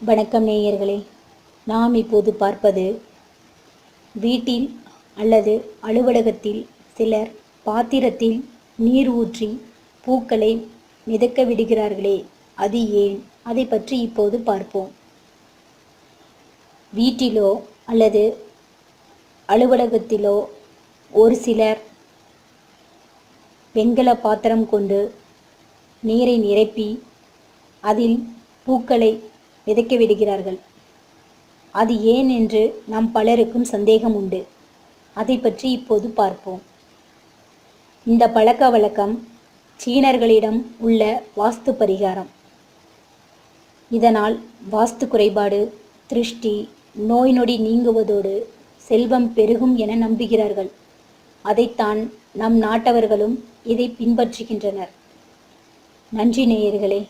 வணக்கம் நேயர்களே. நாம் இப்போது பார்ப்பது வீட்டில் அல்லது அலுவலகத்தில் சிலர் பாத்திரத்தில் நீர் ஊற்றி பூக்களை மிதக்க விடுகிறார்களே அது ஏன்? அதை பற்றி இப்போது பார்ப்போம். வீட்டிலோ அல்லது அலுவலகத்திலோ ஒரு சிலர் வெண்கல பாத்திரம் கொண்டு நீரை நிரப்பி அதில் பூக்களை விதைக்க விடுகிறார்கள். அது ஏன் என்று நம் பலருக்கும் சந்தேகம் உண்டு. அதை பற்றி இப்போது பார்ப்போம். இந்த பழக்க வழக்கம் சீனர்களிடம் உள்ள வாஸ்து பரிகாரம். இதனால் வாஸ்து குறைபாடு திருஷ்டி நோய் நொடி நீங்குவதோடு செல்வம் பெருகும் என நம்புகிறார்கள். அதைத்தான் நம் நாட்டவர்களும் இதை பின்பற்றுகின்றனர். நன்றி நேயர்களே.